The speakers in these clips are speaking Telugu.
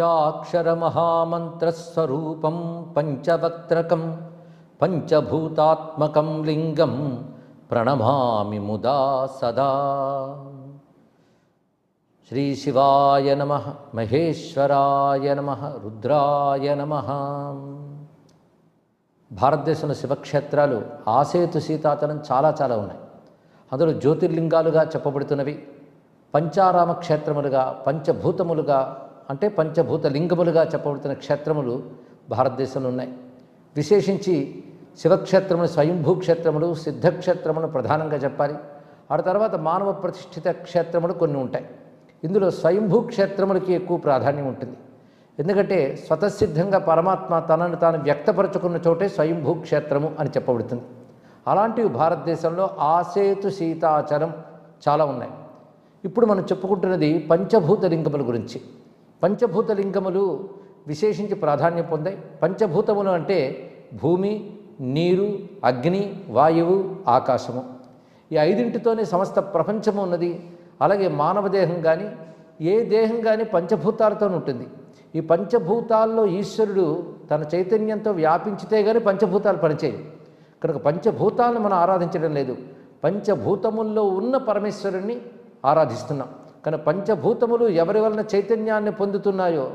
పంచాక్షరమహామంత్రస్వరూపం పంచవక్త్రకం పంచభూతాత్మకం లింగం ప్రణమామి ముదా సదా. శ్రీ శివాయ నమ మహేశ్వరాయ నమ రుద్రాయ నమ. భారతదేశంలో శివక్షేత్రాలు ఆసేతు సీతాతనం చాలా చాలా ఉన్నాయి. అందులో జ్యోతిర్లింగాలుగా చెప్పబడుతున్నవి పంచారామ క్షేత్రములుగా పంచభూతములుగా అంటే పంచభూత లింగములుగా చెప్పబడుతున్న క్షేత్రములు భారతదేశంలో ఉన్నాయి. విశేషించి శివక్షేత్రములు స్వయంభూ క్షేత్రములు సిద్ధక్షేత్రములు ప్రధానంగా చెప్పాలి. ఆ తర్వాత మానవ ప్రతిష్ఠిత క్షేత్రములు కొన్ని ఉంటాయి. ఇందులో స్వయంభూ క్షేత్రములకి ఎక్కువ ప్రాధాన్యం ఉంటుంది. ఎందుకంటే స్వతసిద్ధంగా పరమాత్మ తనను తాను వ్యక్తపరచుకున్న చోటే స్వయంభూ క్షేత్రము అని చెప్పబడుతుంది. అలాంటివి భారతదేశంలో ఆసేతు సీతాచలం చాలా ఉన్నాయి. ఇప్పుడు మనం చెప్పుకుంటున్నది పంచభూత లింగముల గురించి. పంచభూత లింగములు విశేషించి ప్రాధాన్యం పొందాయి. పంచభూతములు అంటే భూమి నీరు అగ్ని వాయువు ఆకాశము. ఈ ఐదింటితోనే సమస్త ప్రపంచము ఉన్నది. అలాగే మానవ దేహం కానీ ఏ దేహం కానీ పంచభూతాలతో ఉంటుంది. ఈ పంచభూతాల్లో ఈశ్వరుడు తన చైతన్యంతో వ్యాపించితే కానీ పంచభూతాలు పనిచేయవు. కనుక పంచభూతాలను మనం ఆరాధించడం లేదు. పంచభూతముల్లో ఉన్న పరమేశ్వరుణ్ణి ఆరాధిస్తున్నాం. కానీ పంచభూతములు ఎవరి వలన చైతన్యాన్ని పొందుతున్నాయో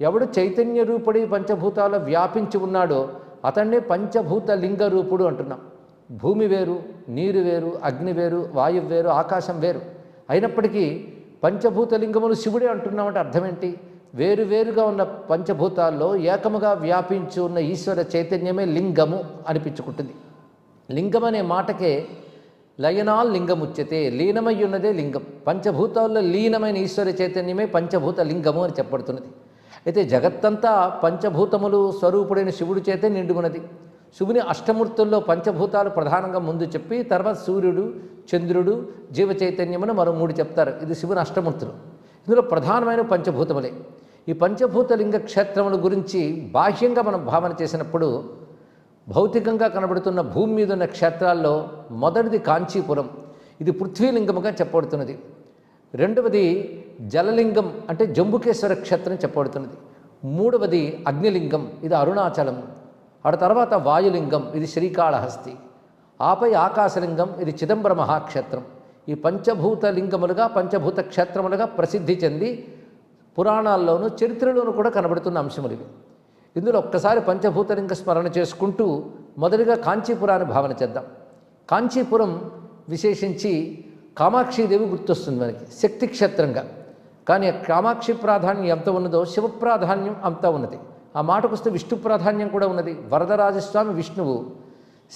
ఎవడు చైతన్య రూపుడి పంచభూతాలు వ్యాపించి ఉన్నాడో అతన్నే పంచభూత లింగ రూపుడు అంటున్నాం. భూమి వేరు నీరు వేరు అగ్ని వేరు వాయువు వేరు ఆకాశం వేరు. అయినప్పటికీ పంచభూత లింగములు శివుడే అంటున్నామంటే అర్థమేంటి? వేరు వేరుగా ఉన్న పంచభూతాల్లో ఏకముగా వ్యాపించి ఉన్న ఈశ్వర చైతన్యమే లింగము అనిపించుకుంటుంది. లింగం అనే మాటకే లయనాల్ లింగం ఉచ్యతే లీనమై ఉన్నదే లింగం. పంచభూతాల్లో లీనమైన ఈశ్వర చైతన్యమే పంచభూత లింగము అని చెప్పబడుతున్నది. అయితే జగత్తంతా పంచభూతములు స్వరూపుడైన శివుడి చేతే నిండుకున్నది శివుని అష్టమూర్తుల్లో పంచభూతాలు ప్రధానంగా ముందు చెప్పి తర్వాత సూర్యుడు చంద్రుడు జీవ చైతన్యమును మరో మూడు చెప్తారు. ఇది శివుని అష్టమూర్తులు. ఇందులో ప్రధానమైన పంచభూతములే. ఈ పంచభూత లింగ క్షేత్రముల గురించి బాహ్యంగా మనం భావన చేసినప్పుడు భౌతికంగా కనబడుతున్న భూమి మీద ఉన్న క్షేత్రాల్లో మొదటిది కాంచీపురం. ఇది పృథ్వీలింగముగా చెప్పబడుతున్నది. రెండవది జలలింగం అంటే జంబుకేశ్వర క్షేత్రం చెప్పబడుతున్నది. మూడవది అగ్నిలింగం ఇది అరుణాచలం. ఆ తర్వాత వాయులింగం ఇది శ్రీకాళహస్తి. ఆపై ఆకాశలింగం ఇది చిదంబర మహాక్షేత్రం. ఈ పంచభూత లింగములుగా పంచభూత క్షేత్రములుగా ప్రసిద్ధి చెంది పురాణాల్లోనూ చరిత్రలోనూ కూడా కనబడుతున్న అంశములు ఇవి. ఇందులో ఒక్కసారి పంచభూతలింగ స్మరణ చేసుకుంటూ మొదటిగా కాంచీపురాన్ని భావన చేద్దాం. కాంచీపురం విశేషించి కామాక్షీదేవి గుర్తొస్తుంది మనకి శక్తి క్షేత్రంగా. కానీ కామాక్షి ప్రాధాన్యం ఎంత ఉన్నదో శివ ప్రాధాన్యం అంత ఉన్నది. ఆ మాటకు వస్తే విష్ణు ప్రాధాన్యం కూడా ఉన్నది. వరదరాజస్వామి విష్ణువు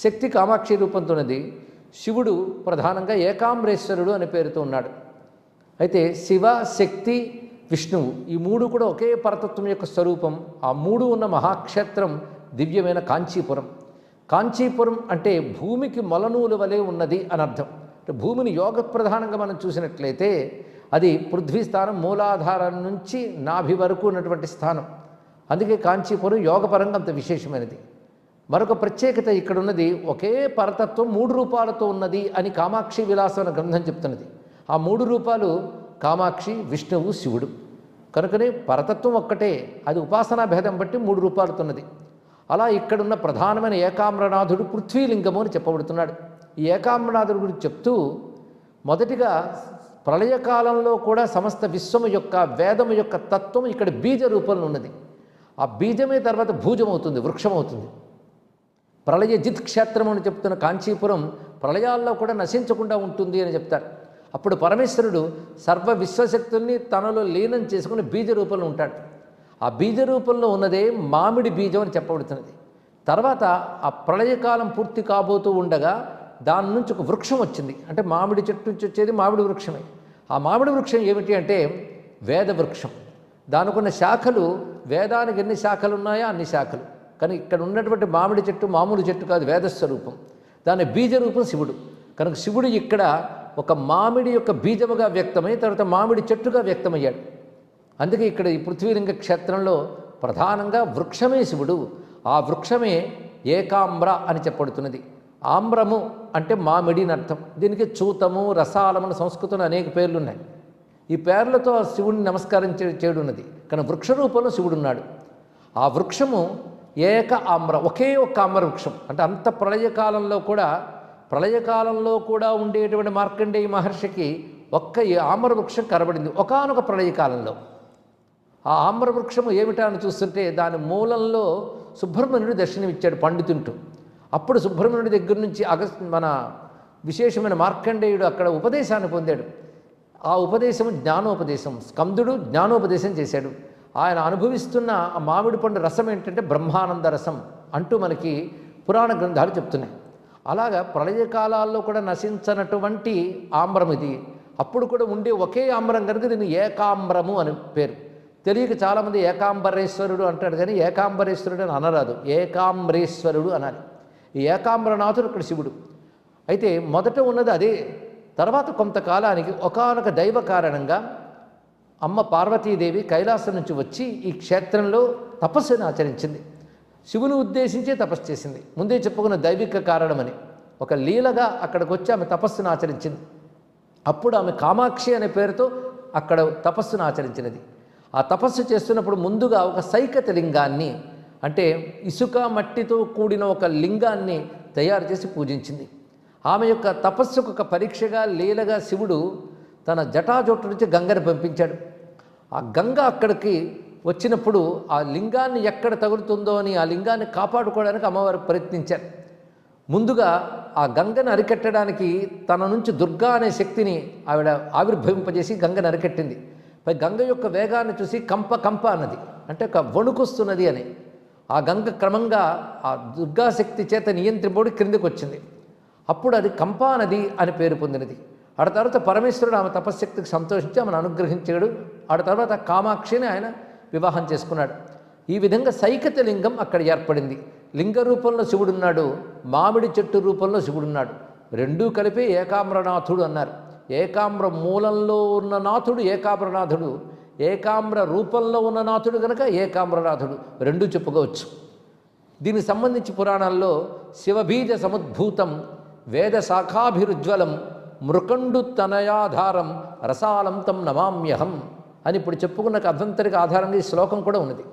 శక్తి కామాక్షి రూపంతో ఉన్నది. శివుడు ప్రధానంగా ఏకాంబరేశ్వరుడు అనే పేరుతో ఉన్నాడు. అయితే శివ శక్తి విష్ణువు. ఈ మూడు కూడా ఒకే పరతత్వం యొక్క స్వరూపం. ఆ మూడు ఉన్న మహాక్షేత్రం దివ్యమైన కాంచీపురం. కాంచీపురం అంటే భూమికి మొలనూలు వలె ఉన్నది అని అర్థం. భూమిని యోగ ప్రధానంగా మనం చూసినట్లయితే అది పృథ్వీ స్థానం మూలాధారం నుంచి నాభి వరకు ఉన్నటువంటి స్థానం. అందుకే కాంచీపురం యోగపరంగా అంత విశేషమైనది. మరొక ప్రత్యేకత ఇక్కడ ఉన్నది ఒకే పరతత్వం మూడు రూపాలతో ఉన్నది అని కామాక్షి విలాసం గ్రంథం చెప్తున్నది. ఆ మూడు రూపాలు కామాక్షి విష్ణువు శివుడు. కనుకనే పరతత్వం ఒక్కటే. అది ఉపాసనా భేదం బట్టి మూడు రూపాలుతున్నది. అలా ఇక్కడున్న ప్రధానమైన ఏకామ్రనాథుడు పృథ్వీలింగము అని చెప్పబడుతున్నాడు. ఈ ఏకామ్రనాథుడు గురించి చెప్తూ మొదటిగా ప్రళయకాలంలో కూడా సమస్త విశ్వము యొక్క వేదము యొక్క తత్వం ఇక్కడ బీజ రూపంలో ఉన్నది. ఆ బీజమే తర్వాత భూజమవుతుంది వృక్షమవుతుంది. ప్రళయజిత్ ప్రళయ జిత్ క్షేత్రం అని చెప్తున్న కాంచీపురం ప్రళయాల్లో కూడా నశించకుండా ఉంటుంది అని చెప్తారు. అప్పుడు పరమేశ్వరుడు సర్వ విశ్వశక్తుల్ని తనలో లీనం చేసుకుని బీజ రూపంలో ఉంటాడు. ఆ బీజ రూపంలో ఉన్నదే మామిడి బీజం అని చెప్పబడుతున్నది. తర్వాత ఆ ప్రళయకాలం పూర్తి కాబోతూ ఉండగా దాని నుంచి ఒక వృక్షం వచ్చింది. అంటే మామిడి చెట్టు నుంచి వచ్చేది మామిడి వృక్షమే. ఆ మామిడి వృక్షం ఏమిటి అంటే వేద వృక్షం. దానికున్న శాఖలు వేదానికి ఎన్ని శాఖలు ఉన్నాయో అన్ని శాఖలు. కానీ ఇక్కడ ఉన్నటువంటి మామిడి చెట్టు మామూలు చెట్టు కాదు వేదస్వరూపం. దాని బీజ రూపం శివుడు. కనుక శివుడు ఇక్కడ ఒక మామిడి యొక్క బీజముగా వ్యక్తమై తర్వాత మామిడి చెట్టుగా వ్యక్తమయ్యాడు. అందుకే ఇక్కడ ఈ పృథ్వీలింగ క్షేత్రంలో ప్రధానంగా వృక్షమే శివుడు. ఆ వృక్షమే ఏకాంబ్ర అని చెప్పబడుతున్నది. ఆమ్రము అంటే మామిడి అని అర్థం. దీనికి చూతము రసాలము అని సంస్కృతంలో అనేక పేర్లు ఉన్నాయి ఈ పేర్లతో ఆ శివుడిని నమస్కారం చే చేయడం ఉన్నది కానీ వృక్ష రూపంలో శివుడు ఉన్నాడు ఆ వృక్షము ఏక ఆమ్ర ఒకే ఒక్క ఆమ్ర వృక్షం. అంటే అంత ప్రళయకాలంలో కూడా ప్రళయకాలంలో కూడా ఉండేటువంటి మార్కండేయ మహర్షికి ఒక్క ఆమ్రవృక్షం వృక్షం కనబడింది. ఒకానొక ప్రళయకాలంలో. ఆ ఆమ్రవృక్షము ఏమిటా అని చూస్తుంటే దాని మూలంలో సుబ్రహ్మణ్యుడు దర్శనమిచ్చాడు పండితుంటూ. అప్పుడు సుబ్రహ్మణ్యుడి దగ్గర నుంచి అగస్ మన విశేషమైన మార్కండేయుడు అక్కడ ఉపదేశాన్ని పొందాడు. ఆ ఉపదేశం జ్ఞానోపదేశం. స్కందుడు జ్ఞానోపదేశం చేశాడు. ఆయన అనుభవిస్తున్న ఆ మామిడి పండు రసం ఏంటంటే బ్రహ్మానంద రసం అంటూ మనకి పురాణ గ్రంథాలు చెప్తున్నాయి. అలాగా ప్రళయకాలాల్లో కూడా నశించనటువంటి ఆమ్రం ఇది. అప్పుడు కూడా ఉండే ఒకే ఆమ్రం కనుక దీన్ని ఏకాంబ్రము అని పేరు. తెలియక చాలామంది ఏకాంబరేశ్వరుడు అంటాడు కానీ ఏకాంబరేశ్వరుడు అని అనరాదు. ఏకాంబరేశ్వరుడు అనాలి. ఈ ఏకాంబరనాథుడు ఇక్కడ శివుడు. అయితే మొదట ఉన్నది అదే. తర్వాత కొంతకాలానికి ఒకానొక దైవ కారణంగా అమ్మ పార్వతీదేవి కైలాసం నుంచి వచ్చి ఈ క్షేత్రంలో తపస్సును ఆచరించింది. శివుని ఉద్దేశించే తపస్సు చేసింది. ముందే చెప్పుకున్న దైవిక కారణమని. ఒక లీలగా అక్కడికి వచ్చి ఆమె తపస్సును ఆచరించింది. అప్పుడు ఆమె కామాక్షి అనే పేరుతో అక్కడ తపస్సును ఆచరించినది. ఆ తపస్సు చేస్తున్నప్పుడు ముందుగా ఒక సైకత లింగాన్ని అంటే ఇసుక మట్టితో కూడిన ఒక లింగాన్ని తయారు చేసి పూజించింది. ఆమె యొక్క తపస్సుకు ఒక పరీక్షగా లీలగా శివుడు తన జటాజోటు నుంచి గంగని పంపించాడు. ఆ గంగ అక్కడికి వచ్చినప్పుడు ఆ లింగాన్ని ఎక్కడ తగులుతుందో అని ఆ లింగాన్ని కాపాడుకోవడానికి అమ్మవారు ప్రయత్నించారు. ముందుగా ఆ గంగను అరికట్టడానికి తన నుంచి దుర్గా అనే శక్తిని ఆవిడ ఆవిర్భవింపజేసి గంగను అరికట్టింది. పై గంగ యొక్క వేగాన్ని చూసి కంప కంప అన్నది అంటే ఒక వణుకొస్తున్నది అని. ఆ గంగ క్రమంగా ఆ దుర్గా శక్తి చేత నియంత్రింపబడి క్రిందికి వచ్చింది అప్పుడు అది కంపా నది అని పేరు పొందినది. ఆడ తర్వాత పరమేశ్వరుడు ఆమె తపశ్శక్తికి సంతోషించి ఆమెను అనుగ్రహించాడు. ఆడ తర్వాత కామాక్షిని ఆయన వివాహం చేసుకున్నాడు. ఈ విధంగా సైకత లింగం అక్కడ ఏర్పడింది. లింగ రూపంలో శివుడున్నాడు. మామిడి చెట్టు రూపంలో శివుడున్నాడు. రెండూ కలిపి ఏకామ్రనాథుడు అన్నారు. ఏకామ్ర మూలంలో ఉన్న నాథుడు ఏకామ్రనాథుడు. ఏకామ్ర రూపంలో ఉన్న నాథుడు కనుక ఏకామ్రనాథుడు. రెండూ చెప్పుకోవచ్చు. దీనికి సంబంధించి పురాణాల్లో శివబీజ సముద్భూతం వేద శాఖాభిరుజ్వలం మృకండు తనయాధారం రసాలం తం నమామ్యహం. అని ఇప్పుడు చెప్పుకున్న అభ్యంతరిక ఆధారంగా ఈ శ్లోకం కూడా ఉన్నది.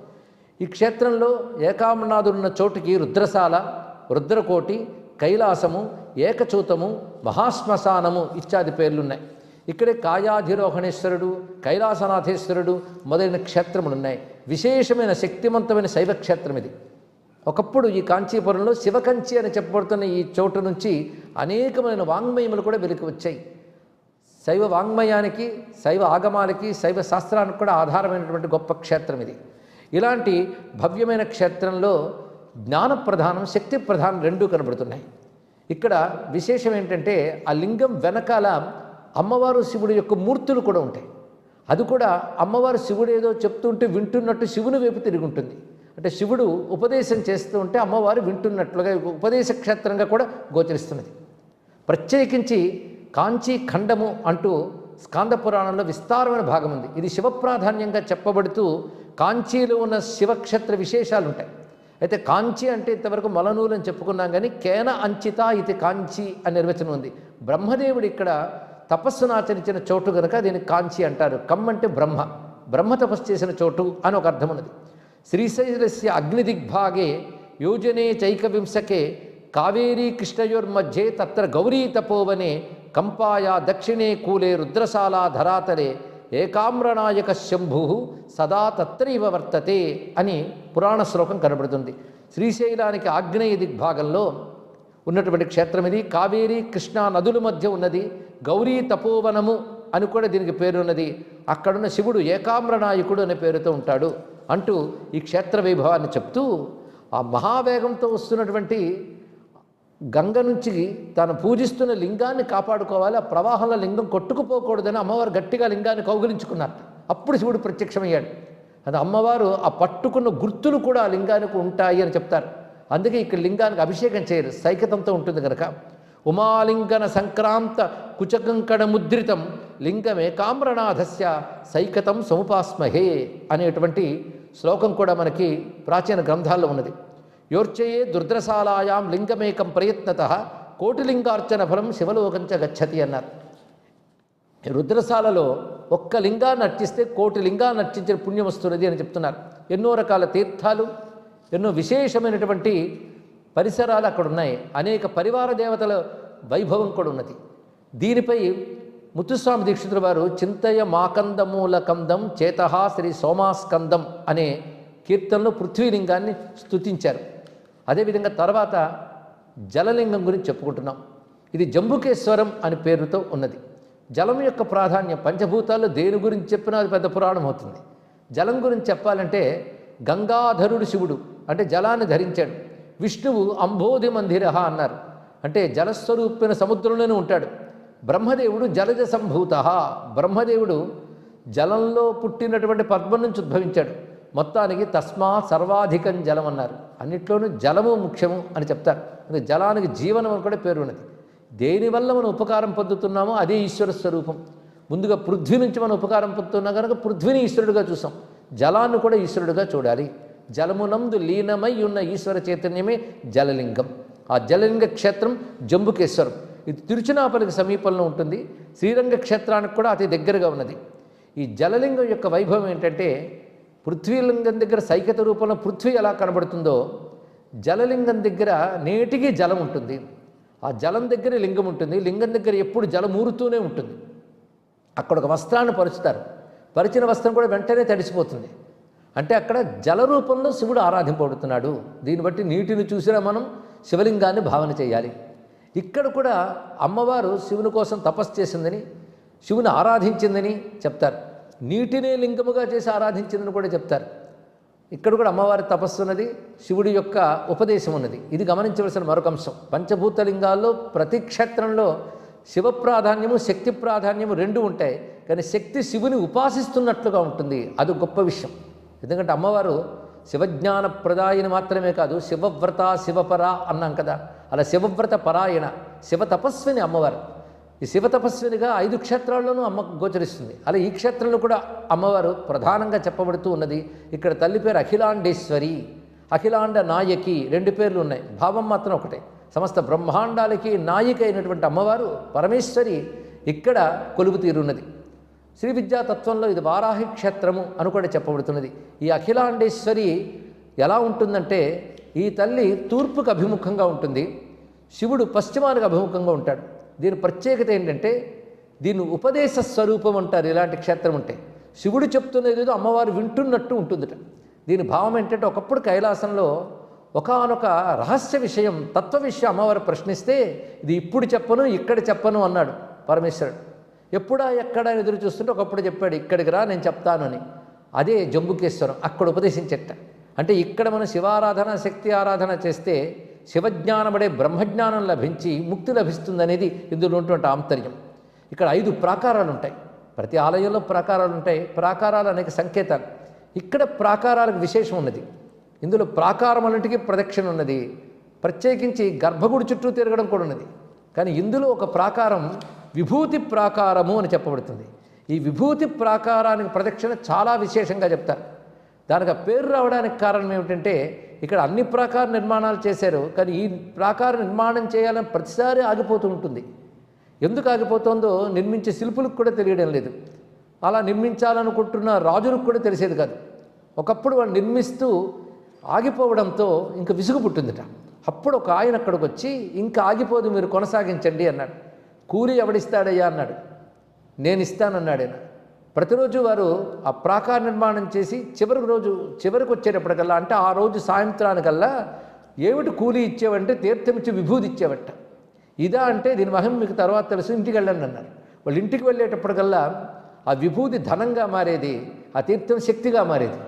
ఈ క్షేత్రంలో ఏకామనాథుడున్న చోటుకి రుద్రశాల రుద్రకోటి కైలాసము ఏకచూతము మహాశ్మశానము ఇత్యాది పేర్లున్నాయి. ఇక్కడే కాయాధిరోహణేశ్వరుడు కైలాసనాథేశ్వరుడు మొదలైన క్షేత్రములున్నాయి. విశేషమైన శక్తివంతమైన శైవ క్షేత్రం ఇది. ఒకప్పుడు ఈ కాంచీపురంలో శివకంచి అని చెప్పబడుతున్న ఈ చోటు నుంచి అనేకమైన వాంగ్మయములు కూడా వెలికి వచ్చాయి. శైవ వాంగ్మయానికి శైవ ఆగమాలకి శైవ శాస్త్రానికి కూడా ఆధారమైనటువంటి గొప్ప క్షేత్రం ఇది. ఇలాంటి భవ్యమైన క్షేత్రంలో జ్ఞాన ప్రధానం శక్తి ప్రధానం రెండూ కనబడుతున్నాయి. ఇక్కడ విశేషం ఏంటంటే ఆ లింగం వెనకాల అమ్మవారు శివుడు యొక్క మూర్తులు కూడా ఉంటాయి. అది కూడా అమ్మవారు శివుడు ఏదో చెప్తుంటే వింటున్నట్టు శివుని వైపు తిరిగి ఉంటుంది. అంటే శివుడు ఉపదేశం చేస్తూ ఉంటే అమ్మవారు వింటున్నట్లుగా ఉపదేశ క్షేత్రంగా కూడా గోచరిస్తున్నది. ప్రత్యేకించి కాంచీ ఖండము అంటూ స్కాంద పురాణంలో విస్తారమైన భాగం ఉంది. ఇది శివప్రాధాన్యంగా చెప్పబడుతూ కాంచీలో ఉన్న శివక్షేత్ర విశేషాలు ఉంటాయి అయితే కాంచి అంటే ఇంతవరకు మలనూలు అని చెప్పుకున్నాం కానీ కేన అంచిత ఇది కాంచి అని నిర్వచనం ఉంది. బ్రహ్మదేవుడు ఇక్కడ తపస్సును ఆచరించిన చోటు కనుక దీన్ని కాంచి అంటారు. కమ్ అంటే బ్రహ్మ. బ్రహ్మ తపస్సు చేసిన చోటు అని ఒక అర్థం ఉన్నది. శ్రీశైలస్య అగ్నిదిగ్భాగే యోజనే చైకవింశకే కావేరీ కృష్ణయోర్మధ్యే తత్ర గౌరీ తపోవనే కంపాయా దక్షిణే కూలే రుద్రశాలా ధరాతలే ఏకామ్రనాయక శంభు సదా తత్రైవ వర్తతే అని పురాణ శ్లోకం కనబడుతుంది. శ్రీశైలానికి ఆగ్నేయ దిగ్భాగంలో ఉన్నటువంటి క్షేత్రం ఇది. కావేరీ కృష్ణా నదుల మధ్య ఉన్నది. గౌరీ తపోవనము అని కూడా దీనికి పేరు ఉన్నది. అక్కడున్న శివుడు ఏకామ్రనాయకుడు అనే పేరుతో ఉంటాడు అంటూ ఈ క్షేత్ర వైభవాన్ని చెప్తూ ఆ మహావేగంతో వస్తున్నటువంటి గంగ నుంచి తాను పూజిస్తున్న లింగాన్ని కాపాడుకోవాలి ఆ ప్రవాహంలో లింగం కొట్టుకుపోకూడదని అమ్మవారు గట్టిగా లింగాన్ని కౌగిలించుకున్నారు. అప్పుడు శివుడు ప్రత్యక్షమయ్యాడు. అది అమ్మవారు ఆ పట్టుకున్న గుర్తులు కూడా ఆ లింగానికి ఉంటాయి అని చెప్తారు. అందుకే ఇక్కడ లింగానికి అభిషేకం చేయరు సైకతంతో ఉంటుంది కనుక ఉమాలింగన సంక్రాంత కుచకంకణ ముద్రితం లింగమే కామ్రనాథస్య సైకతం సముపాస్మహే అనేటువంటి శ్లోకం కూడా మనకి ప్రాచీన గ్రంథాల్లో ఉన్నది. యోర్చయే దుర్ద్రశాలాయాం లింగమేకం ప్రయత్నత కోటిలింగార్చన ఫలం శివలోకంచ గచ్చతి అన్నారు. రుద్రశాలలో ఒక్క లింగాన్ని అర్చిస్తే కోటి లింగాన్ని అర్చించిన పుణ్యం వస్తున్నది అని చెప్తున్నారు. ఎన్నో రకాల తీర్థాలు ఎన్నో విశేషమైనటువంటి పరిసరాలు అక్కడ ఉన్నాయి అనేక పరివార దేవతల వైభవం కూడా ఉన్నది. దీనిపై ముత్తుస్వామి దీక్షితుల వారు చింతయ మాకందమూల కందం చేతహా శ్రీ సోమాస్కందం అనే కీర్తనలో పృథ్వీలింగాన్ని స్తుతించారు. అదేవిధంగా తర్వాత జలలింగం గురించి చెప్పుకుంటున్నాం. ఇది జంబుకేశ్వరం అని పేరుతో ఉన్నది. జలం యొక్క ప్రాధాన్యం పంచభూతాల్లో దేని గురించి చెప్పినా అది పెద్ద పురాణం అవుతుంది. జలం గురించి చెప్పాలంటే గంగాధరుడు శివుడు అంటే జలాన్ని ధరించాడు. విష్ణువు అంబోధి మందిర అన్నారు. అంటే జలస్వరూపిన సముద్రంలోనే ఉంటాడు. బ్రహ్మదేవుడు జలజ సంభూత బ్రహ్మదేవుడు జలంలో పుట్టినటువంటి పద్మం నుంచి ఉద్భవించాడు. మొత్తానికి తస్మా సర్వాధికం జలం అన్నారు. అన్నిట్లోనూ జలము ముఖ్యము అని చెప్తారు. అంటే జలానికి జీవనం అని కూడా పేరు ఉన్నది. దేనివల్ల మనం ఉపకారం పొందుతున్నామో అదే ఈశ్వర స్వరూపం. ముందుగా పృథ్వీ నుంచి మనం ఉపకారం పొందుతున్నాం కనుక పృథ్వీని ఈశ్వరుడుగా చూసాం. జలాన్ని కూడా ఈశ్వరుడుగా చూడాలి. జలమునందు లీనమై ఉన్న ఈశ్వర చైతన్యమే జలలింగం. ఆ జలలింగ క్షేత్రం జంబుకేశ్వరం. ఇది తిరుచినాపల్లికి సమీపంలో ఉంటుంది. శ్రీరంగ క్షేత్రానికి కూడా అతి దగ్గరగా ఉన్నది. ఈ జలలింగం యొక్క వైభవం ఏంటంటే పృథ్వీలింగం దగ్గర సైకత రూపంలో పృథ్వీ ఎలా కనబడుతుందో జలలింగం దగ్గర నేటికి జలం ఉంటుంది. ఆ జలం దగ్గర లింగం ఉంటుంది. లింగం దగ్గర ఎప్పుడు జలం ఊరుతూనే ఉంటుంది. అక్కడ ఒక వస్త్రాన్ని పరుచుతారు. పరిచిన వస్త్రం కూడా వెంటనే తడిసిపోతుంది. అంటే అక్కడ జల రూపంలో శివుడు ఆరాధింపబడుతున్నాడు దీన్ని బట్టి నీటిని చూసినా మనం శివలింగాన్ని భావన చేయాలి. ఇక్కడ కూడా అమ్మవారు శివుని కోసం తపస్సు చేసిందని శివుని ఆరాధించిందని చెప్తారు. నీటినే లింగముగా చేసి ఆరాధించిందని కూడా చెప్తారు. ఇక్కడ కూడా అమ్మవారి తపస్సు ఉన్నది శివుడి యొక్క ఉపదేశం ఉన్నది. ఇది గమనించవలసిన మరొక అంశం. పంచభూత లింగాల్లో ప్రతి క్షేత్రంలో శివ ప్రాధాన్యము శక్తి ప్రాధాన్యము రెండు ఉంటాయి. కానీ శక్తి శివుని ఉపాసిస్తున్నట్లుగా ఉంటుంది. అది గొప్ప విషయం. ఎందుకంటే అమ్మవారు శివజ్ఞాన ప్రదాయని మాత్రమే కాదు శివవ్రత శివపర అన్నాం కదా. అలా శివవ్రత పరాయణ శివ తపస్విని అమ్మవారు. ఈ శివ తపస్వినిగా ఐదు క్షేత్రాల్లోనూ అమ్మ గోచరిస్తుంది. అలా ఈ క్షేత్రంలో కూడా అమ్మవారు ప్రధానంగా చెప్పబడుతూ ఉన్నది ఇక్కడ తల్లి పేరు అఖిలాండేశ్వరి అఖిలాండ నాయకి రెండు పేర్లు ఉన్నాయి. భావం మాత్రం ఒకటే. సమస్త బ్రహ్మాండాలకి నాయిక అయినటువంటి అమ్మవారు పరమేశ్వరి ఇక్కడ కొలువు తీరున్నది. శ్రీ విద్యా తత్వంలో ఇది వారాహి క్షేత్రము అని కూడా చెప్పబడుతున్నది. ఈ అఖిలాండేశ్వరి ఎలా ఉంటుందంటే ఈ తల్లి తూర్పుకు అభిముఖంగా ఉంటుంది శివుడు పశ్చిమానికి అభిముఖంగా ఉంటాడు. దీని ప్రత్యేకత ఏంటంటే దీన్ని ఉపదేశ స్వరూపం అంటారు ఇలాంటి క్షేత్రం ఉంటే. శివుడు చెప్తున్నది ఏదో అమ్మవారు వింటున్నట్టు ఉంటుందిట. దీని భావం ఏంటంటే ఒకప్పుడు కైలాసంలో ఒకానొక రహస్య విషయం తత్వ విషయం అమ్మవారు ప్రశ్నిస్తే ఇది ఇప్పుడు చెప్పను ఇక్కడ చెప్పను అన్నాడు పరమేశ్వరుడు. ఎప్పుడా ఎక్కడ ఎదురు చూస్తుంటే ఒకప్పుడు చెప్పాడు ఇక్కడికి రా నేను చెప్తాను అని. అదే జంబుకేశ్వరం అక్కడ ఉపదేశించట. అంటే ఇక్కడ మనం శివారాధన శక్తి ఆరాధన చేస్తే శివజ్ఞానమడే బ్రహ్మజ్ఞానం లభించి ముక్తి లభిస్తుందనేది ఇందులో ఉన్నటువంటి ఆంతర్యం. ఇక్కడ ఐదు ప్రాకారాలు ఉంటాయి ప్రతి ఆలయంలో ప్రాకారాలు ఉంటాయి ప్రాకారాలు అనేక సంకేతాలు. ఇక్కడ ప్రాకారాలకు విశేషం ఉన్నది. ఇందులో ప్రాకారములంటికి ప్రదక్షిణ ఉన్నది. ప్రత్యేకించి గర్భగుడి చుట్టూ తిరగడం కూడా ఉన్నది. కానీ ఇందులో ఒక ప్రాకారం విభూతి ప్రాకారము అని చెప్పబడుతుంది. ఈ విభూతి ప్రాకారానికి ప్రదక్షిణ చాలా విశేషంగా చెప్తారు. దానికి పేరు రావడానికి కారణం ఏమిటంటే ఇక్కడ అన్ని ప్రాకార నిర్మాణాలు చేశారు కానీ ఈ ప్రాకార నిర్మాణం చేయాలని ప్రతిసారి ఆగిపోతూ ఉంటుంది. ఎందుకు ఆగిపోతుందో నిర్మించే శిల్పులకు కూడా తెలియడం లేదు. అలా నిర్మించాలనుకుంటున్న రాజులకు కూడా తెలిసేది కాదు. ఒకప్పుడు వాళ్ళు నిర్మిస్తూ ఆగిపోవడంతో ఇంకా విసుగు పుట్టిందిట. అప్పుడు ఒక ఆయన అక్కడికి వచ్చి ఇంకా ఆగిపోదు మీరు కొనసాగించండి అన్నాడు. కూలి ఎవడిస్తాడయ్యా అన్నాడు. నేను ఇస్తానన్నాడు ఆయన ప్రతిరోజు వారు ఆ ప్రాకార నిర్మాణం చేసి చివరికి రోజు చివరికి వచ్చేటప్పటికల్లా అంటే ఆ రోజు సాయంత్రానికల్లా ఏమిటి కూలి ఇచ్చేవంటే తీర్థం ఇచ్చి విభూతి ఇచ్చేవట. ఇదా అంటే దీని మహిమ మీకు తర్వాత తెలుసు ఇంటికి వెళ్ళండి అన్నారు. వాళ్ళు ఇంటికి వెళ్ళేటప్పటికల్లా ఆ విభూతి ధనంగా మారేది ఆ తీర్థం శక్తిగా మారేది.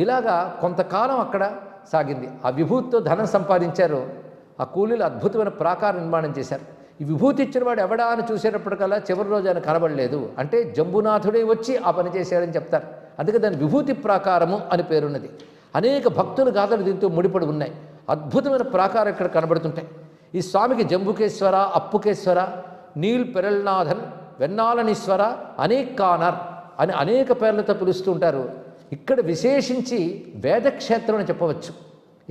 ఇలాగా కొంతకాలం అక్కడ సాగింది. ఆ విభూతితో ధనం సంపాదించారు. ఆ కూలీలు అద్భుతమైన ప్రాకార నిర్మాణం చేశారు. ఈ విభూతి ఇచ్చినవాడు ఎవడా అని చూసేటప్పటికల్లా చివరి రోజు ఆయన కనబడలేదు. అంటే జంబునాథుడే వచ్చి ఆ పని చేశాడని చెప్తారు. అందుకే దాని విభూతి ప్రాకారము అని పేరున్నది. అనేక భక్తుల గాథలు దీంతో ముడిపడి ఉన్నాయి. అద్భుతమైన ప్రాకారం ఇక్కడ కనబడుతుంటాయి ఈ స్వామికి జంబుకేశ్వర అప్పుకేశ్వర నీల్ పెరల్నాథన్ వెన్నాలనీశ్వర అనేకానర్ అని అనేక పేర్లతో పిలుస్తూ ఉంటారు. ఇక్కడ విశేషించి వేదక్షేత్రం అని చెప్పవచ్చు.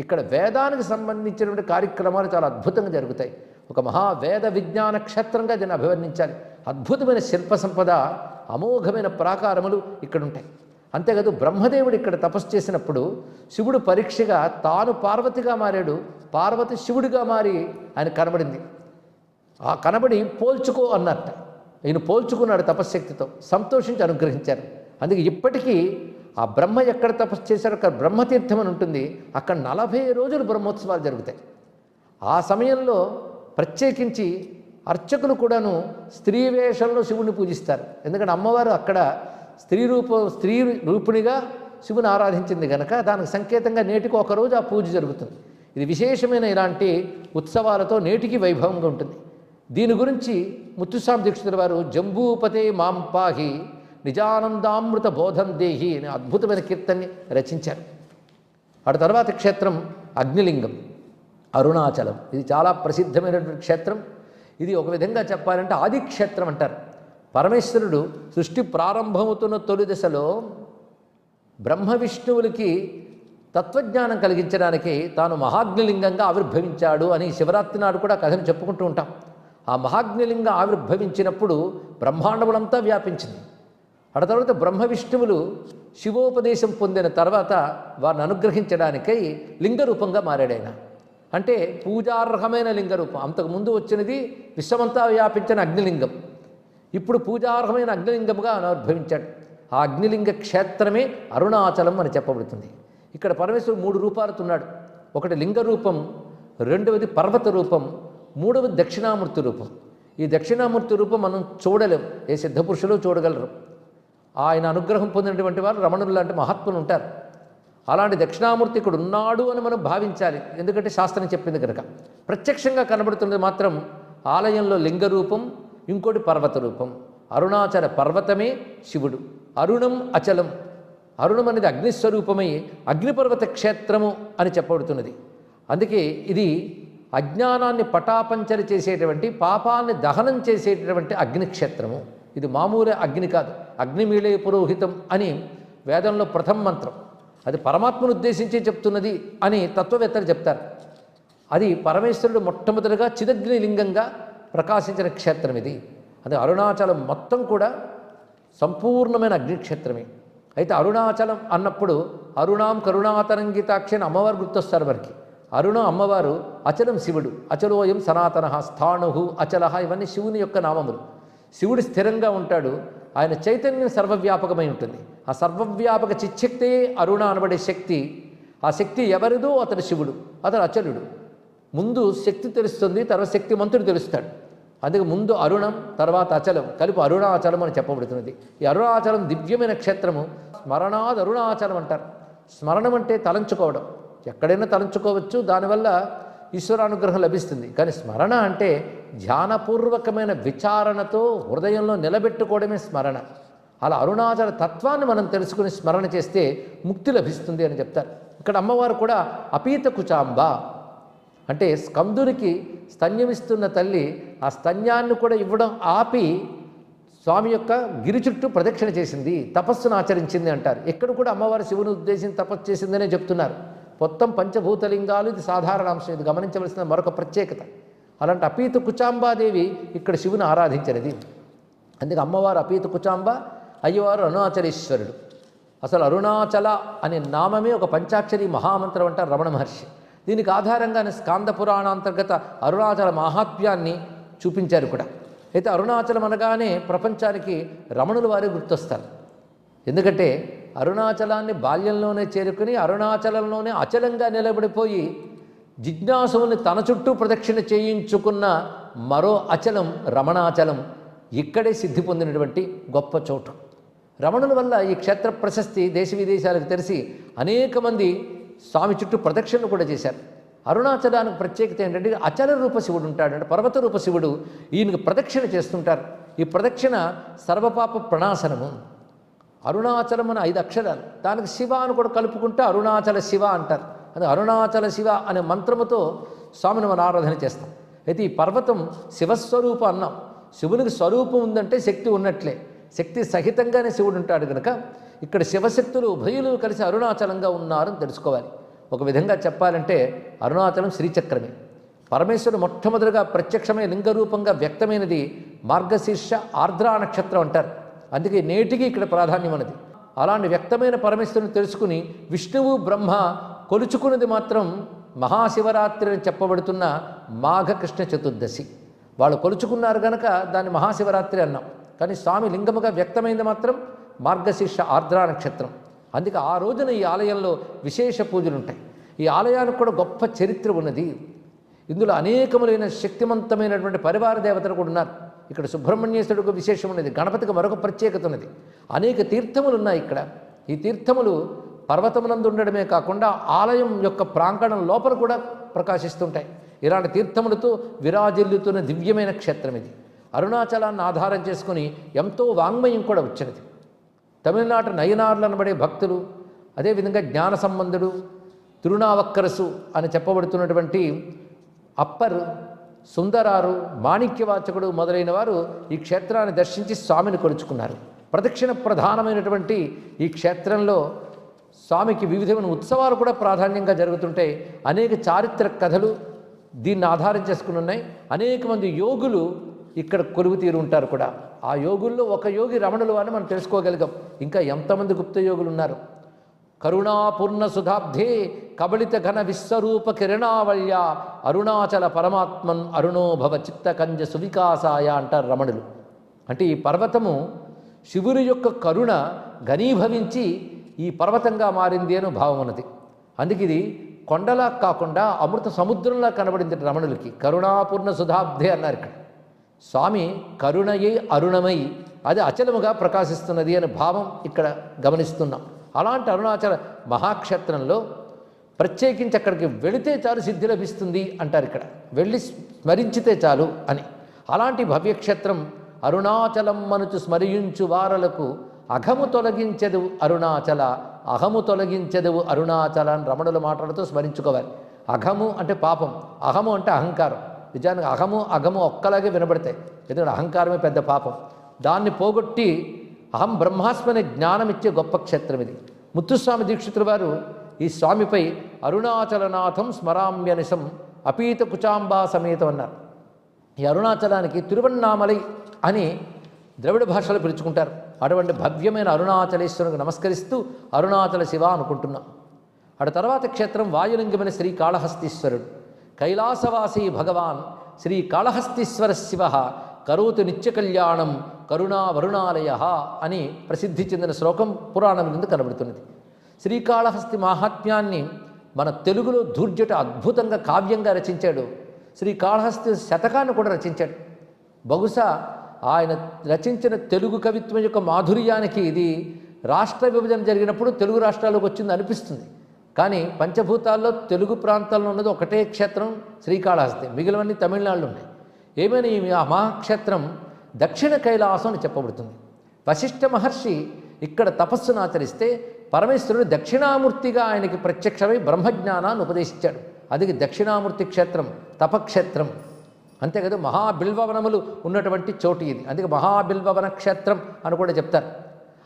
ఇక్కడ వేదానికి సంబంధించినటువంటి కార్యక్రమాలు చాలా అద్భుతంగా జరుగుతాయి. ఒక మహా వేద విజ్ఞాన క్షేత్రంగా దీన్ని అభివర్ణించాలి. అద్భుతమైన శిల్ప సంపద అమోఘమైన ప్రాకారములు ఇక్కడ ఉంటాయి. అంతేకాదు బ్రహ్మదేవుడు ఇక్కడ తపస్సు చేసినప్పుడు శివుడు పరీక్షగా తాను పార్వతిగా మారాడు పార్వతి శివుడిగా మారి ఆయన కనబడింది. ఆ కనబడి పోల్చుకో అన్నట్ట. ఈయన పోల్చుకున్నాడు తపశ్శక్తితో సంతోషించి అనుగ్రహించారు. అందుకే ఇప్పటికీ ఆ బ్రహ్మ ఎక్కడ తపస్సు చేశారో అక్కడ బ్రహ్మతీర్థం అని ఉంటుంది. అక్కడ నలభై రోజులు బ్రహ్మోత్సవాలు జరుగుతాయి. ఆ సమయంలో ప్రత్యేకించి అర్చకులు కూడాను స్త్రీ వేషంలో శివుని పూజిస్తారు. ఎందుకంటే అమ్మవారు అక్కడ స్త్రీ రూప స్త్రీ రూపిణిగా శివుని ఆరాధించింది కనుక దానికి సంకేతంగా నేటికి ఒకరోజు ఆ పూజ జరుగుతుంది. ఇది విశేషమైన ఇలాంటి ఉత్సవాలతో నేటికి వైభవంగా ఉంటుంది. దీని గురించి ముత్తుస్వామి దీక్షితుల వారు జంబూపతే మాం పాహి నిజానందామృత బోధం దేహి అనే అద్భుతమైన కీర్తన్ని రచించారు. అటు తర్వాత క్షేత్రం అగ్నిలింగం. అరుణాచలం. ఇది చాలా ప్రసిద్ధమైనటువంటి క్షేత్రం. ఇది ఒక విధంగా చెప్పాలంటే ఆది క్షేత్రం అంటారు. పరమేశ్వరుడు సృష్టి ప్రారంభమవుతున్న తొలి దశలో బ్రహ్మ విష్ణువులకి తత్వజ్ఞానం కలిగించడానికి తాను మహాగ్నిలింగంగా ఆవిర్భవించాడు అని శివరాత్రి నాడు కూడా కథను చెప్పుకుంటూ ఉంటాం. ఆ మహాగ్నిలింగం ఆవిర్భవించినప్పుడు బ్రహ్మాండములంతా వ్యాపించింది. ఆ తర్వాత బ్రహ్మ విష్ణువులు శివోపదేశం పొందిన తర్వాత వారిని అనుగ్రహించడానికై లింగరూపంగా మారాడు ఆయన. అంటే పూజార్హమైన లింగరూపం. అంతకు ముందు వచ్చినది విశ్వమంతా వ్యాపించిన అగ్నిలింగం. ఇప్పుడు పూజార్హమైన అగ్నిలింగముగా అనుభవించాడు. ఆ అగ్నిలింగ క్షేత్రమే అరుణాచలం అని చెప్పబడుతుంది. ఇక్కడ పరమేశ్వరుడు మూడు రూపాలతో ఉన్నాడు ఒకటి లింగ రూపం రెండవది పర్వత రూపం మూడవది దక్షిణామూర్తి రూపం. ఈ దక్షిణామూర్తి రూపం మనం చూడలేం. ఏ సిద్ధపురుషులు చూడగలరు. ఆయన అనుగ్రహం పొందినటువంటి వారు రమణులు లాంటి మహాత్ములు ఉంటారు. అలాంటి దక్షిణామూర్తి ఇక్కడ ఉన్నాడు అని మనం భావించాలి. ఎందుకంటే శాస్త్రం చెప్పింది కనుక. ప్రత్యక్షంగా కనబడుతున్నది మాత్రం ఆలయంలో లింగ రూపం ఇంకోటి పర్వత రూపం అరుణాచల పర్వతమే శివుడు. అరుణం అచలం. అరుణం అనేది అగ్నిస్వరూపమై అగ్నిపర్వత క్షేత్రము అని చెప్పబడుతున్నది. అందుకే ఇది అజ్ఞానాన్ని పటాపంచలు చేసేటువంటి పాపాన్ని దహనం చేసేటటువంటి అగ్నిక్షేత్రము. ఇది మామూలు అగ్ని కాదు. అగ్నిమీళే పురోహితం అని వేదంలో ప్రథమ మంత్రం. అది పరమాత్మను ఉద్దేశించి చెప్తున్నది అని తత్వవేత్తలు చెప్తారు. అది పరమేశ్వరుడు మొట్టమొదటిగా చిదగ్ని లింగంగా ప్రకాశించిన క్షేత్రం ఇది అది అరుణాచలం మొత్తం కూడా సంపూర్ణమైన అగ్నిక్షేత్రమే. అయితే అరుణాచలం అన్నప్పుడు అరుణాం కరుణాతరంగితాక్షి అని అమ్మవారు గుర్తొస్తారు వారికి అరుణ అమ్మవారు అచలం శివుడు. అచలోయం సనాతన స్థాణు అచలహ ఇవన్నీ శివుని యొక్క నామములు. శివుడు స్థిరంగా ఉంటాడు. ఆయన చైతన్యం సర్వవ్యాపకమై ఉంటుంది. ఆ సర్వవ్యాపక చిచ్చక్తే అరుణ అనబడే శక్తి ఆ శక్తి ఎవరిదో అతడు శివుడు అతడు అచలుడు. ముందు శక్తి తెలుస్తుంది తర్వాత శక్తిమంతుడు తెలుస్తాడు. అందుకే ముందు అరుణం తర్వాత అచలం. కలిపి అరుణాచలం అని చెప్పబడుతున్నది. ఈ అరుణాచలం దివ్యమైన క్షేత్రము. స్మరణాద్ అరుణాచలం అంటారు. స్మరణం అంటే తలంచుకోవడం. ఎక్కడైనా తలంచుకోవచ్చు. దానివల్ల ఈశ్వరానుగ్రహం లభిస్తుంది. కానీ స్మరణ అంటే ధ్యానపూర్వకమైన విచారణతో హృదయంలో నిలబెట్టుకోవడమే స్మరణ. అలా అరుణాచల తత్వాన్ని మనం తెలుసుకుని స్మరణ చేస్తే ముక్తి లభిస్తుంది అని చెప్తారు. ఇక్కడ అమ్మవారు కూడా అపీత కుచాంబ. అంటే స్కందునికి స్తన్యమిస్తున్న తల్లి ఆ స్తన్యాన్ని కూడా ఇవ్వడం ఆపి స్వామి యొక్క గిరి చుట్టూ ప్రదక్షిణ చేసింది. తపస్సును ఆచరించింది అంటారు. ఎక్కడ కూడా అమ్మవారు శివుని ఉద్దేశించి తపస్సు చేసిందనే చెప్తున్నారు. మొత్తం పంచభూతలింగాలు ఇది సాధారణ అంశం. ఇది గమనించవలసిన మరొక ప్రత్యేకత. అలాంటి అపీత కుచాంబాదేవి ఇక్కడ శివుని ఆరాధించినది. అందుకే అమ్మవారు అపీత కుచాంబ అయ్యవారు అరుణాచలేశ్వరుడు. అసలు అరుణాచల అనే నామమే ఒక పంచాక్షరి మహామంత్రం అంటారు రమణ మహర్షి. దీనికి ఆధారంగానే స్కాంద పురాణాంతర్గత అరుణాచల మహాత్మ్యాన్ని చూపించారు కూడా. అయితే అరుణాచలం అనగానే ప్రపంచానికి రమణుల వారే గుర్తొస్తారు. ఎందుకంటే అరుణాచలాన్ని బాల్యంలోనే చేరుకుని అరుణాచలంలోనే అచలంగా నిలబడిపోయి జిజ్ఞాసువుని తన చుట్టూ ప్రదక్షిణ చేయించుకున్న మరో అచలం రమణాచలం ఇక్కడే సిద్ధి పొందినటువంటి గొప్ప చోటు. రమణుల వల్ల ఈ క్షేత్ర ప్రశస్తి దేశ విదేశాలకు తెలిసి అనేక మంది స్వామి చుట్టూ ప్రదక్షిణలు కూడా చేశారు. అరుణాచలానికి ప్రత్యేకత ఏంటంటే అచల రూప శివుడు ఉంటాడు అంటే పర్వత రూప శివుడు ఈయనకు ప్రదక్షిణ చేస్తుంటారు. ఈ ప్రదక్షిణ సర్వపాప ప్రణాశనము అరుణాచలం అని ఐదు అక్షరాలు. దానికి శివ అని కూడా కలుపుకుంటే అరుణాచల శివ అంటారు. అది అరుణాచల శివ అనే మంత్రముతో స్వామిని మనం ఆరాధన చేస్తాం. అయితే ఈ పర్వతం శివస్వరూపం అన్నాం. శివునికి స్వరూపం ఉందంటే శక్తి ఉన్నట్లే. శక్తి సహితంగానే శివుడు ఉంటాడు కనుక ఇక్కడ శివశక్తులు ఉభయులు కలిసి అరుణాచలంగా ఉన్నారని తెలుసుకోవాలి. ఒక విధంగా చెప్పాలంటే అరుణాచలం శ్రీచక్రమే. పరమేశ్వరుడు మొట్టమొదటిగా ప్రత్యక్షమైన లింగరూపంగా వ్యక్తమైనది మార్గశీర్ష ఆర్ద్రా నక్షత్రం అంటారు. అందుకే నేటికి ఇక్కడ ప్రాధాన్యం ఉన్నది అలాంటి వ్యక్తమైన పరమేశ్వరుని తెలుసుకుని విష్ణువు బ్రహ్మ కొలుచుకున్నది మాత్రం మహాశివరాత్రి అని చెప్పబడుతున్న మాఘకృష్ణ చతుర్దశి. వాళ్ళు కొలుచుకున్నారు కనుక దాన్ని మహాశివరాత్రి అన్నాం. కానీ స్వామి లింగముగా వ్యక్తమైంది మాత్రం మార్గశీర్ష ఆర్ద్రా నక్షత్రం. అందుకే ఆ రోజున ఈ ఆలయంలో విశేష పూజలు ఉంటాయి. ఈ ఆలయానికి కూడా గొప్ప చరిత్ర ఉన్నది. ఇందులో అనేకములైన శక్తివంతమైనటువంటి పరివార దేవతలు కూడా ఉన్నారు. ఇక్కడ సుబ్రహ్మణ్యేశ్వరుడికి విశేషం ఉన్నది. గణపతికి మరొక ప్రత్యేకత ఉన్నది. అనేక తీర్థములు ఉన్నాయి ఇక్కడ. ఈ తీర్థములు పర్వతమునందు ఉండడమే కాకుండా ఆలయం యొక్క ప్రాంగణం లోపల కూడా ప్రకాశిస్తుంటాయి. ఇలాంటి తీర్థములతో విరాజిల్లుతున్న దివ్యమైన క్షేత్రం ఇది. అరుణాచలాన్ని ఆధారం చేసుకుని ఎంతో వాంగ్మయం కూడా వచ్చినది. తమిళనాట నయనార్లు అనబడే భక్తులు అదేవిధంగా జ్ఞాన సంబంధుడు తిరునావక్కరసు అని చెప్పబడుతున్నటువంటి అప్పర్ సుందరారు మాణిక్యవాచకుడు మొదలైన వారు ఈ క్షేత్రాన్ని దర్శించి స్వామిని కొలుచుకున్నారు. ప్రదక్షిణ ప్రధానమైనటువంటి ఈ క్షేత్రంలో స్వామికి వివిధమైన ఉత్సవాలు కూడా ప్రాధాన్యంగా జరుగుతుంటాయి అనేక చారిత్రక కథలు దీన్ని ఆధారం చేసుకుని ఉన్నాయి. అనేక మంది యోగులు ఇక్కడ కొలువు తీరు ఉంటారు కూడా. ఆ యోగుల్లో ఒక యోగి రమణులు అని మనం తెలుసుకోగలిగాం. ఇంకా ఎంతమంది గుప్త యోగులు ఉన్నారు? కరుణాపూర్ణ సుధాబ్ధే కబళిత ఘన విశ్వరూప కిరణావళ్య అరుణాచల పరమాత్మన్ అరుణోభవ చిత్త కంజ సువికాసాయ అంటారు రమణులు. అంటే ఈ పర్వతము శివుని యొక్క కరుణ ఘనీభవించి ఈ పర్వతంగా మారింది అని భావం ఉన్నది. అందుకే ఇది కొండలా కాకుండా అమృత సముద్రంలా కనబడింది రమణులకి. కరుణాపూర్ణ సుధాబ్ధే అన్నారు ఇక్కడ. స్వామి కరుణయే అరుణమై అది అచలముగా ప్రకాశిస్తున్నది అనే భావం ఇక్కడ గమనిస్తున్నాం. అలాంటి అరుణాచల మహాక్షేత్రంలో ప్రత్యేకించి అక్కడికి వెళితే చాలు సిద్ధి లభిస్తుంది అంటారు ఇక్కడ. వెళ్ళి స్మరించితే చాలు అని. అలాంటి భవ్యక్షేత్రం అరుణాచలం మనుచు స్మరించు వారలకు అఘము తొలగించదు అరుణాచల అహము తొలగించదవు అరుణాచల అని రమణుల మాటలతో స్మరించుకోవాలి. అఘము అంటే పాపం అహము అంటే అహంకారం. నిజానికి అహము అఘము ఒక్కలాగే వినబడతాయి. ఎందుకంటే అహంకారమే పెద్ద పాపం. దాన్ని పోగొట్టి అహం బ్రహ్మాస్మని జ్ఞానం ఇచ్చే గొప్ప క్షేత్రం ఇది. ముత్తుస్వామి దీక్షితుల వారు ఈ స్వామిపై అరుణాచలనాథం స్మరామ్యనిశం అపీత కుచాంబా సమేతం అన్నారు. ఈ అరుణాచలానికి తిరువన్నామలై అని ద్రవిడ భాషలో పిలుచుకుంటారు. అటువంటి భవ్యమైన అరుణాచలేశ్వరునికి నమస్కరిస్తూ అరుణాచల శివ అనుకుంటున్నాం. అటు తర్వాత క్షేత్రం వాయులింగమైన శ్రీ కాళహస్తీశ్వరుడు. కైలాసవాసీ భగవాన్ శ్రీ కాళహస్తీశ్వర శివ కరోతు నిత్య కళ్యాణం కరుణా వరుణాలయ అని ప్రసిద్ధి చెందిన శ్లోకం పురాణం కింద కనబడుతున్నది. శ్రీకాళహస్తి మాహాత్మ్యాన్ని మన తెలుగులో దూర్జట అద్భుతంగా కావ్యంగా రచించాడు. శ్రీకాళహస్తి శతకాన్ని కూడా రచించాడు. బహుశా ఆయన రచించిన తెలుగు కవిత్వం యొక్క మాధుర్యానికి ఇది రాష్ట్ర విభజన జరిగినప్పుడు తెలుగు రాష్ట్రాలకు వచ్చింది అనిపిస్తుంది. కానీ పంచభూతాల్లో తెలుగు ప్రాంతాల్లో ఉన్నది ఒకటే క్షేత్రం శ్రీకాళహస్తి. మిగిలినవన్నీ తమిళనాడులో ఉన్నాయి. ఏమైనా ఈ ఆ మహాక్షేత్రం దక్షిణ కైలాసం అని చెప్పబడుతుంది. వశిష్ఠ మహర్షి ఇక్కడ తపస్సును ఆచరిస్తే పరమేశ్వరుడు దక్షిణామూర్తిగా ఆయనకి ప్రత్యక్షమై బ్రహ్మజ్ఞానాన్ని ఉపదేశించాడు. అది దక్షిణామూర్తి క్షేత్రం తపక్షేత్రం. అంతే కదా మహాబిల్వవనములు ఉన్నటువంటి చోటు ఇది. అందుకే మహాబిల్వవన క్షేత్రం అని కూడా చెప్తారు.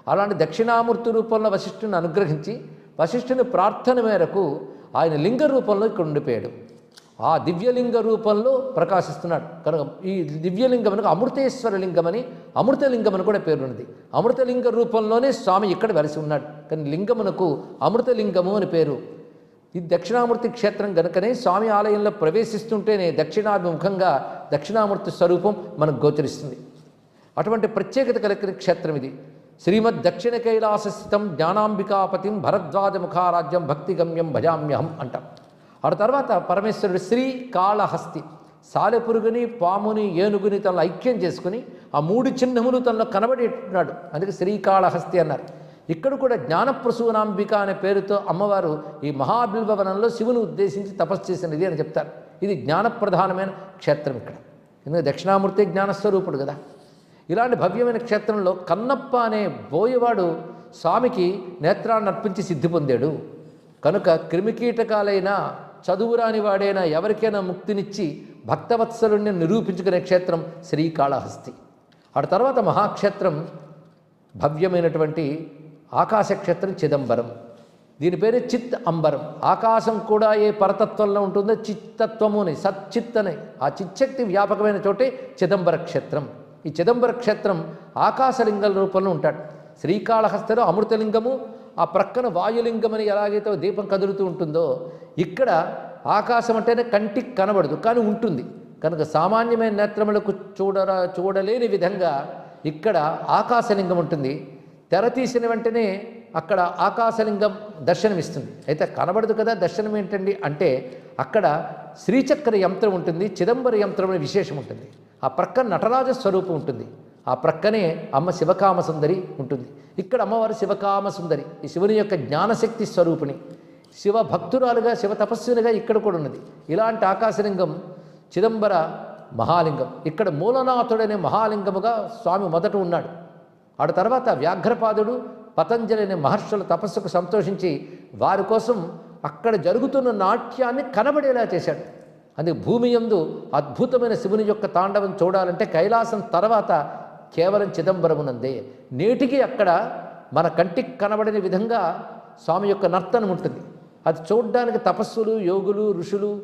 అలాంటి దక్షిణామూర్తి రూపంలో వశిష్ఠుని అనుగ్రహించి వశిష్ఠుని ప్రార్థన మేరకు ఆయన లింగ రూపంలో ఇక్కడ ఉండిపోయాడు. ఆ దివ్యలింగ రూపంలో ప్రకాశిస్తున్నాడు. కనుక ఈ దివ్యలింగమునకు అమృతేశ్వర లింగమని అమృతలింగం అని కూడా పేరున్నది. అమృతలింగ రూపంలోనే స్వామి ఇక్కడ వెలిసి ఉన్నాడు. కానీ లింగమునకు అమృతలింగము అని పేరు. ఇది దక్షిణామూర్తి క్షేత్రం గనుకనే స్వామి ఆలయంలో ప్రవేశిస్తుంటేనే దక్షిణాభిముఖంగా దక్షిణామూర్తి స్వరూపం మనకు గోచరిస్తుంది. అటువంటి ప్రత్యేకత కలిగిన క్షేత్రం ఇది. శ్రీమద్ దక్షిణ కైలాసస్థితం జ్ఞానాంబికాపతిం భరద్వాజ ముఖారాజ్యం భక్తిగమ్యం భజామ్యహం అంటాం. ఆ తర్వాత పరమేశ్వరుడు శ్రీ కాళహస్తి సాలెపురుగుని పాముని ఏనుగుని తనలో ఐక్యం చేసుకుని ఆ మూడు చిహ్నములు తనలో కనబడేట్టున్నాడు. అందుకే శ్రీకాళహస్తి అన్నారు. ఇక్కడ కూడా జ్ఞానప్రసూనాంబిక అనే పేరుతో అమ్మవారు ఈ మహాబిల్వవనంలో శివుని ఉద్దేశించి తపస్సు చేసినది అని చెప్తారు. ఇది జ్ఞానప్రధానమైన క్షేత్రం ఇక్కడ. ఎందుకంటే దక్షిణామూర్తి జ్ఞానస్వరూపుడు కదా. ఇలాంటి భవ్యమైన క్షేత్రంలో కన్నప్ప అనే బోయవాడు స్వామికి నేత్రాన్ని అర్పించి సిద్ధి పొందాడు. కనుక క్రిమికీటకాలైన చదువురాని వాడైనా ఎవరికైనా ముక్తినిచ్చి భక్తవత్సలుణ్ణి నిరూపించుకునే క్షేత్రం శ్రీకాళహస్తి. ఆ తర్వాత మహాక్షేత్రం భవ్యమైనటువంటి ఆకాశక్షేత్రం చిదంబరం. దీని పేరు చిత్ అంబరం. ఆకాశం కూడా ఏ పరతత్వంలో ఉంటుందో చిత్తత్వము అని సచ్చిత్ అని. ఆ చిచ్చక్తి వ్యాపకమైన చోటే చిదంబర క్షేత్రం ఈ చిదంబర క్షేత్రం ఆకాశలింగం రూపంలో ఉంటాడు. శ్రీకాళహస్తిలో అమృతలింగము ఆ ప్రక్కన వాయులింగం అని ఎలాగైతే దీపం కదులుతూ ఉంటుందో ఇక్కడ ఆకాశం అంటేనే కంటికి కనబడదు కానీ ఉంటుంది. కనుక సామాన్యమైన నేత్రములకు చూడరా చూడలేని విధంగా ఇక్కడ ఆకాశలింగం ఉంటుంది. తెర తీసిన వెంటనే అక్కడ ఆకాశలింగం దర్శనమిస్తుంది. అయితే కనబడదు కదా దర్శనం ఏంటండి? అంటే అక్కడ శ్రీచక్ర యంత్రం ఉంటుంది చిదంబర యంత్రం అనే విశేషం ఉంటుంది. ఆ ప్రక్కన నటరాజ స్వరూపం ఉంటుంది. ఆ ప్రక్కనే అమ్మ శివకామ సుందరి ఉంటుంది. ఇక్కడ అమ్మవారు శివకామ సుందరి ఈ శివుని యొక్క జ్ఞానశక్తి స్వరూపిణి. శివ భక్తురాలుగా శివ తపస్సునిగా ఇక్కడ కూడా ఉన్నది. ఇలాంటి ఆకాశలింగం చిదంబర మహాలింగం. ఇక్కడ మూలనాథుడనే మహాలింగముగా స్వామి మొదట ఉన్నాడు. ఆడ తర్వాత వ్యాఘ్రపాదుడు పతంజలి అనే మహర్షుల తపస్సుకు సంతోషించి వారి కోసం అక్కడ జరుగుతున్న నాట్యాన్ని కనబడేలా చేశాడు. అందుకే భూమి యందు అద్భుతమైన శివుని యొక్క తాండవం చూడాలంటే కైలాసం తర్వాత కేవలం చిదంబరమునందే. నేటికి అక్కడ మన కంటికి కనబడని విధంగా స్వామి యొక్క నర్తనం ఉంటుంది. అది చూడడానికి తపస్సులు యోగులు ఋషులు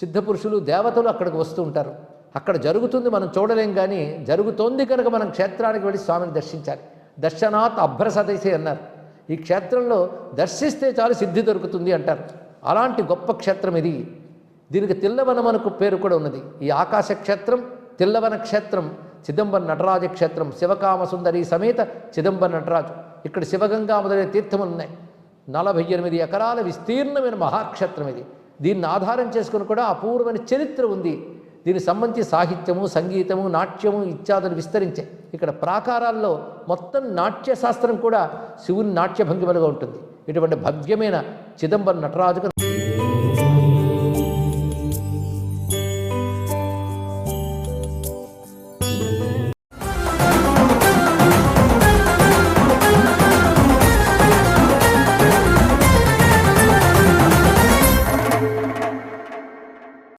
సిద్ధపురుషులు దేవతలు అక్కడికి వస్తూ ఉంటారు. అక్కడ జరుగుతుంది మనం చూడలేం కానీ జరుగుతోంది కనుక మనం క్షేత్రానికి వెళ్ళి స్వామిని దర్శించాలి. దర్శనాత్ అభ్రసదైసే అన్నారు. ఈ క్షేత్రంలో దర్శిస్తే చాలు సిద్ధి దొరుకుతుంది అంటారు. అలాంటి గొప్ప క్షేత్రం ఇది. దీనికి తిల్లవనమనకు పేరు కూడా ఉన్నది. ఈ ఆకాశ క్షేత్రం తిల్లవన క్షేత్రం చిదంబర నటరాజ క్షేత్రం శివకామసుందరి సమేత చిదంబర నటరాజు. ఇక్కడ శివగంగా మొదలైన తీర్థములు ఉన్నాయి. నలభై ఎనిమిది ఎకరాల విస్తీర్ణమైన మహాక్షేత్రం ఇది. దీన్ని ఆధారం చేసుకుని కూడా అపూర్వమైన చరిత్ర ఉంది. దీనికి సంబంధించి సాహిత్యము సంగీతము నాట్యము ఇత్యాదులు విస్తరించాయి. ఇక్కడ ప్రాకారాల్లో మొత్తం నాట్య శాస్త్రం కూడా శివుని నాట్య భంగిమలుగా ఉంటుంది. ఇటువంటి భవ్యమైన చిదంబరం నటరాజుకు